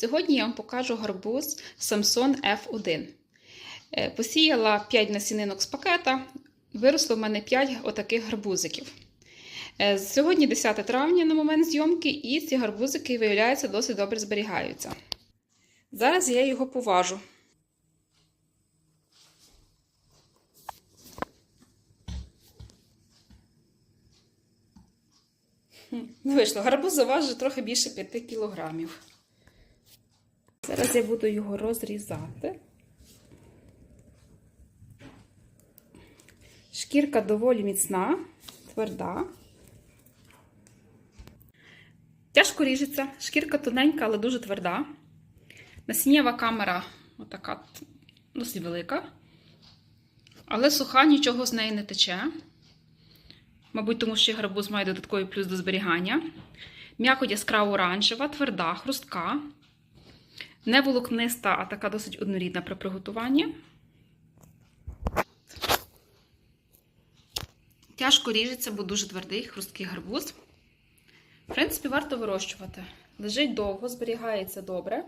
Сьогодні я вам покажу гарбуз Samson F1. Е, Посіяла 5 насінинок з пакета, виросло в мене 5 отаких гарбузиків. Е, Сьогодні 10 травня на момент зйомки, і ці гарбузики, виявляється, досить добре зберігаються. Зараз я його поважу. Вийшло, гарбуз заважить трохи більше 5 кілограмів. Зараз я буду його розрізати. Шкірка доволі міцна, тверда. Тяжко ріжеться, шкірка тоненька, але дуже тверда. Насіннєва камера отака досить велика. Але суха, нічого з неї не тече. Мабуть, тому що гарбуз має додатковий плюс до зберігання. М'якоть яскраво оранжева, тверда, хрустка. Не волокниста, а така досить однорідна при приготуванні. Тяжко ріжеться, бо дуже твердий, хрусткий гарбуз. В принципі, варто вирощувати. Лежить довго, зберігається добре.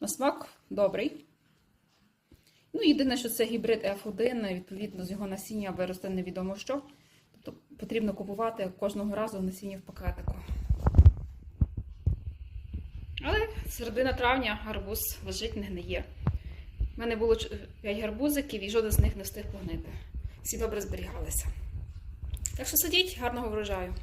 На смак добрий. Ну, єдине, що це гібрид F1, відповідно, з його насіння виросте невідомо що. Тобто потрібно купувати кожного разу насіння в пакетику. Але середина травня гарбуз лежить, не гниє. У мене було 5 гарбузиків і жоден з них не встиг погнити. Всі добре зберігалися. Так що сидіть, гарного врожаю!